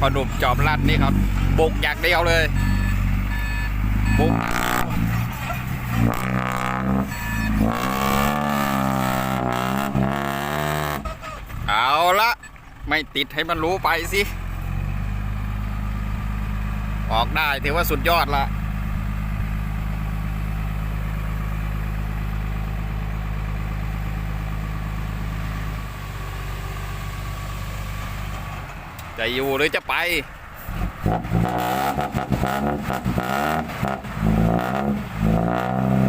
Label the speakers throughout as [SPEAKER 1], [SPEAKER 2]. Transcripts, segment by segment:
[SPEAKER 1] ปลาดุบจอบลัดนี่ครับบุกอย่างเดียวเลยบุกเอาละไม่ติดให้มันรู้ไปสิ ออกได้ถือว่าสุดยอดละ จะอยู่หรือจะไป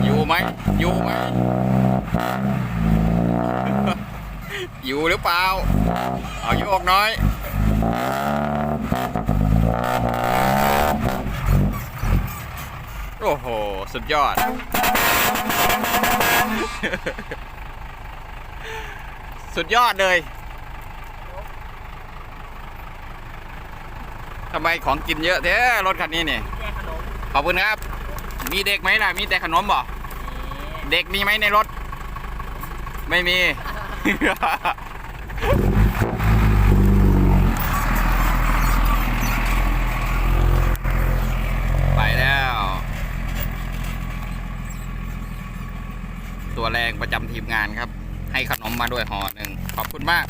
[SPEAKER 1] อยู่ไหม อยู่ไหม อยู่หรือเปล่า เอาโยกน้อย โอ้โห สุดยอด สุดยอดเลยำไมของกินเยอะแท้รถคันนี้นี่
[SPEAKER 2] แจกขนม
[SPEAKER 1] ขอบคุณครับ มีเด็กไหมล่ะ มีแต่ขนมบ่เด็กมีไหมในรถ ไม่มี ไปแล้ว ตัวแรงประจำทีมงานครับ ให้ขนมมาด้วยห่อหนึ่งขอบคุณมาก